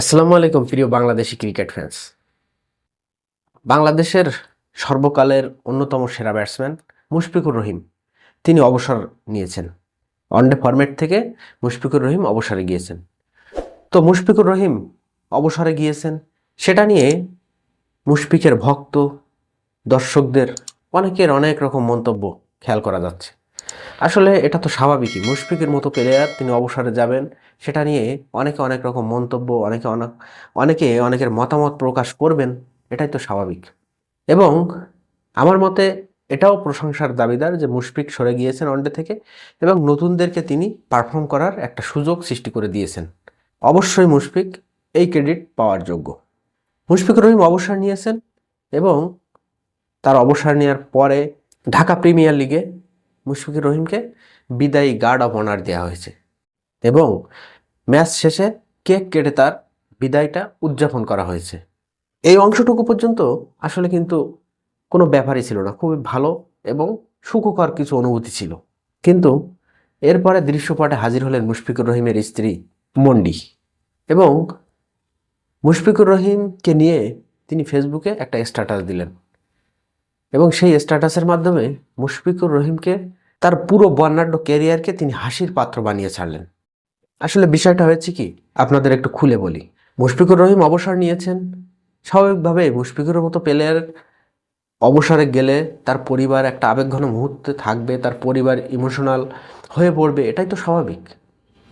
আসসালামু আলাইকুম, প্রিয় বাংলাদেশি ক্রিকেট ফ্যান্স বাংলাদেশের সর্বকালের অন্যতম সেরা ব্যাটসম্যান মুশফিকুর রহিম। তিনি অবসর নিয়েছেন। ওয়ানডে ফরম্যাট থেকে মুশফিকুর রহিম অবসরে গিয়েছেন। তো মুশফিকুর রহিম অবসরে গিয়েছেন, সেটা নিয়ে মুশফিকের ভক্ত, দর্শকদের অনেকের অনেক রকম মন্তব্য খেয়াল করা যাচ্ছে। আসলে এটা তো স্বাভাবিকই। মুশফিকের মতো প্লেয়ার তিনি অবসরে যাবেন, সেটা নিয়ে অনেকে অনেক রকম মন্তব্য, অনেকে অনেক অনেকে অনেকের মতামত প্রকাশ করবেন, এটাই তো স্বাভাবিক। এবং আমার মতে এটাও প্রশংসার দাবিদার যে মুশফিক সরে গিয়েছেন ওয়ানডে থেকে এবং নতুনদেরকে তিনি পারফর্ম করার একটা সুযোগ সৃষ্টি করে দিয়েছেন। অবশ্যই মুশফিক এই ক্রেডিট পাওয়ার যোগ্য। মুশফিকুর রহিম অবসর নিয়েছেন এবং তার অবসর নেওয়ার পরে ঢাকা প্রিমিয়ার লিগে মুশফিকুর রহিমকে বিদায়ী গার্ড অফ অনার দেওয়া হয়েছে এবং ম্যাচ শেষে কেক কেটে তার বিদায়টা উদযাপন করা হয়েছে। এই অংশটুকু পর্যন্ত আসলে কিন্তু কোনো ব্যাপারই ছিল না, খুবই ভালো এবং সুখকর কিছু অনুভূতি ছিল। কিন্তু এরপরে দৃশ্যপটে হাজির হলেন মুশফিকুর রহিমের স্ত্রী মন্ডি এবং মুশফিকুর রহিমকে নিয়ে তিনি ফেসবুকে একটা স্ট্যাটাস দিলেন এবং সেই স্ট্যাটাসের মাধ্যমে মুশফিকুর রহিমকে তার পুরো বর্ণাঢ্য ক্যারিয়ারকে তিনি হাসির পাত্র বানিয়ে ছাড়লেন। আসলে বিষয়টা হয়েছে কি, আপনাদের একটু খুলে বলি। মুশফিকুর রহিম অবসর নিয়েছেন। স্বাভাবিকভাবে মুশফিকুরের মতো প্লেয়ার অবসরে গেলে তার পরিবার একটা আবেগঘন মুহূর্তে থাকবে, তার পরিবার ইমোশনাল হয়ে পড়বে, এটাই তো স্বাভাবিক।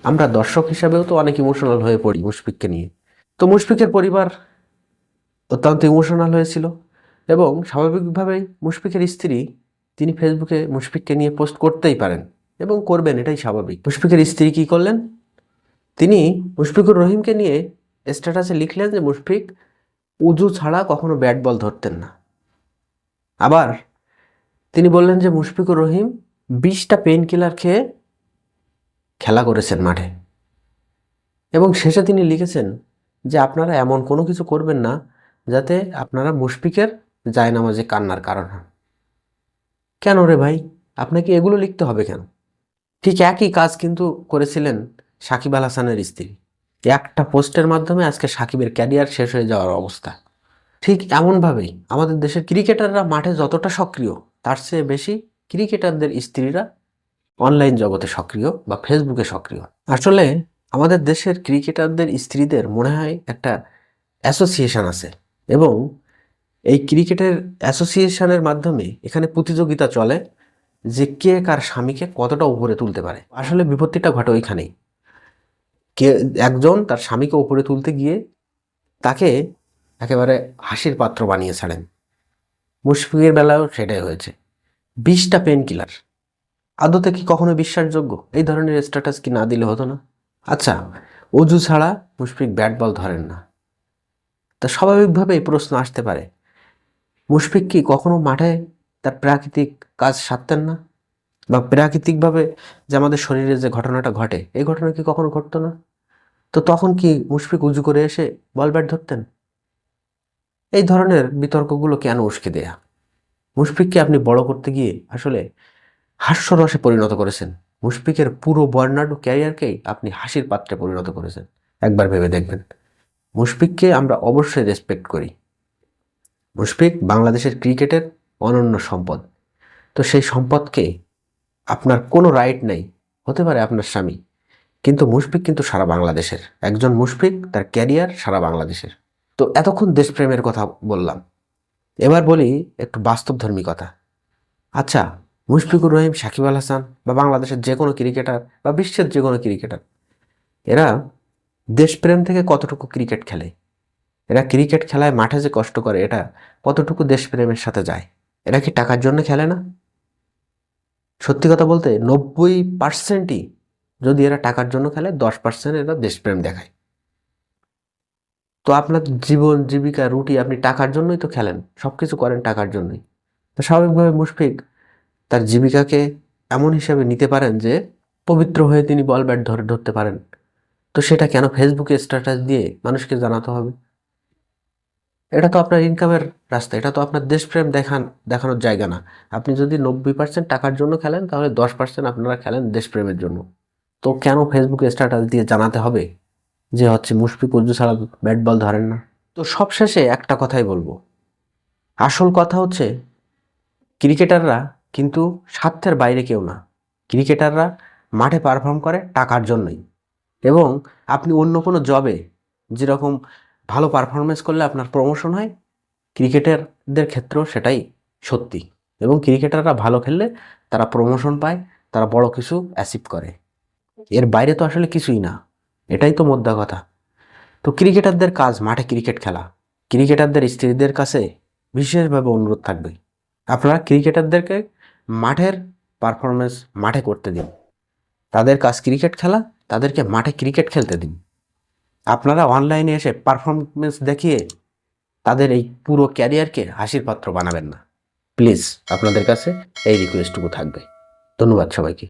আমরা দর্শক হিসাবেও তো অনেক ইমোশনাল হয়ে পড়ি মুশফিককে নিয়ে। তো মুশফিকের পরিবার অত্যন্ত ইমোশনাল হয়েছিল এবং স্বাভাবিকভাবেই মুশফিকের স্ত্রী তিনি ফেসবুকে মুশফিককে নিয়ে পোস্ট করতেই পারেন এবং করবেন, এটাই স্বাভাবিক। মুশফিকের স্ত্রী কী করলেন? তিনি মুশফিকুর রহিমকে নিয়ে স্ট্যাটাসে লিখলেন যে, মুশফিক, উজু ছাড়া কখনো ব্যাট বল ধরতেন না। আবার তিনি বললেন যে, মুশফিকুর রহিম বিশটা পেন কিলার খেয়ে খেলা করেছেন মাঠে। এবং শেষে তিনি লিখেছেন যে, আপনারা এমন কোনো কিছু করবেন না যাতে আপনারা মুশফিকের জায়নামাজে কান্নার কারণ হন। কেন রে ভাই? আপনাকে এগুলো লিখতে হবে কেন? ঠিক একই কাজ কিন্তু করেছিলেন সাকিব আল হাসানের স্ত্রী। একটা পোস্টের মাধ্যমে আজকে সাকিবের ক্যারিয়ার শেষ হয়ে যাওয়ার অবস্থা। ঠিক এমনভাবেই আমাদের দেশের ক্রিকেটাররা মাঠে যতটা সক্রিয়, তার চেয়ে বেশি ক্রিকেটারদের স্ত্রীরা অনলাইন জগতে সক্রিয় বা ফেসবুকে সক্রিয়। আসলে আমাদের দেশের ক্রিকেটারদের স্ত্রীদের মনে হয় একটা অ্যাসোসিয়েশন আছে এবং এই ক্রিকেটের অ্যাসোসিয়েশনের মাধ্যমে এখানে প্রতিযোগিতা চলে যে কে কার স্বামীকে কতটা উপরে তুলতে পারে। আসলে বিপত্তিটা ঘটে ওইখানেই। কে, একজন তার স্বামীকে উপরে তুলতে গিয়ে তাকে একেবারে হাসির পাত্র বানিয়ে ছাড়েন। মুশফিকের বেলাও সেটাই হয়েছে। বিশটা পেন কিলার আদতে কি কখনো বিশ্বাসযোগ্য? এই ধরনের স্ট্যাটাস কি না দিলে হতো না? আচ্ছা অজু ছাড়া মুশফিক ব্যাট বল ধরেন না। তা স্বাভাবিকভাবে এই প্রশ্ন আসতে পারে মুশফিক কি? কখনো মাঠে? তার প্রাকৃতিক কাজ সারতেন না? বা প্রাকৃতিকভাবে যে আমাদের শরীরে যে ঘটনাটা ঘটে, এই ঘটনা কি কখনো ঘটতো না? তো তখন কি মুশফিক উজু করে এসে বল ব্যাট ধরতেন? এই ধরনের বিতর্কগুলো কেন উস্কে দেয়া? মুশফিককে আপনি বড় করতে গিয়ে আসলে হাস্যরসে পরিণত করেছেন। মুশফিকের পুরো বর্ণাঢ্য ক্যারিয়ারকেই আপনি হাসির পাত্রে পরিণত করেছেন। একবার ভেবে দেখবেন। মুশফিককে আমরা অবশ্যই রেসপেক্ট করি। মুশফিক বাংলাদেশের ক্রিকেটের অনন্য সম্পদ। তো সেই সম্পদকে আপনার কোনো রাইট নেই, হতে পারে আপনার স্বামী, কিন্তু মুশফিক কিন্তু সারা বাংলাদেশের। একজন মুশফিক, তার ক্যারিয়ার সারা বাংলাদেশের। তো এতক্ষণ দেশপ্রেমের কথা বললাম। এবার বলি একটু বাস্তবধর্মী কথা। আচ্ছা মুশফিকুর রহিম, সাকিব আল হাসান বা বাংলাদেশের যে কোনো ক্রিকেটার বা বিশ্বের যে কোনো ক্রিকেটার, এরা দেশপ্রেম থেকে কতটুকু ক্রিকেট খেলে? এরা ক্রিকেট খেলায় মাঠে যে কষ্ট করে, এটা কতটুকু দেশপ্রেমের সাথে যায়? এরা কি টাকার জন্য খেলে না? সত্যি কথা বলতে, নব্বই পার্সেন্টই যদি এরা টাকার জন্য খেলে, দশ পার্সেন্ট এরা দেশপ্রেম দেখায়। তো আপনার জীবন, জীবিকা, রুটি আপনি টাকার জন্যই তো খেলেন সব কিছু করেন টাকার জন্যই। তো স্বাভাবিকভাবে মুশফিক তার জীবিকাকে এমন হিসাবে নিতে পারেন যে, পবিত্র হয়ে তিনি বল ব্যাট ধরে ধরতে পারেন। তো সেটা কেন? ফেসবুকে স্ট্যাটাস দিয়ে মানুষকে জানাতে হবে। এটা তো আপনার ইনকামের রাস্তা, এটা তো আপনার দেশপ্রেম দেখান, দেখানোর জায়গা না। আপনি যদি নব্বই পার্সেন্ট টাকার জন্য খেলেন, তাহলে দশ পার্সেন্ট আপনারা খেলেন দেশপ্রেমের জন্য। তো কেন ফেসবুকে স্ট্যাটাস দিয়ে জানাতে হবে যে হচ্ছে মুশফিক উজ্জু ছাড়া ব্যাট বল ধরেন না? তো সবশেষে একটা কথাই বলব। আসল কথা হচ্ছে, ক্রিকেটাররা কিন্তু স্বার্থের বাইরে কেউ না। ক্রিকেটাররা মাঠে পারফর্ম করে টাকার জন্যই। এবং আপনি অন্য কোনো জবে যেরকম ভালো পারফরমেন্স করলে আপনার প্রমোশন হয়। ক্রিকেটারদের ক্ষেত্রেও সেটাই সত্যি। এবং ক্রিকেটাররা ভালো খেললে তারা প্রমোশন পায়, তারা বড় কিছু অ্যাচিভ করে। এর বাইরে তো আসলে কিছুই না। এটাই তো মোদ্দা কথা। তো ক্রিকেটারদের কাজ মাঠে ক্রিকেট খেলা। ক্রিকেটারদের স্ত্রীদের কাছে বিশেষভাবে অনুরোধ থাকবে। আপনারা ক্রিকেটারদেরকে মাঠের পারফরমেন্স মাঠে করতে দিন। তাদের কাজ ক্রিকেট খেলা, তাদেরকে মাঠে ক্রিকেট খেলতে দিন। আপনারা অনলাইনে এসে পারফরমেন্স দেখিয়ে তাদের এই পুরো ক্যারিয়ারকে হাসির পাত্র বানাবেন না। প্লিজ আপনাদের কাছে এই রিকোয়েস্টটুকু থাকবে। ধন্যবাদ সবাইকে।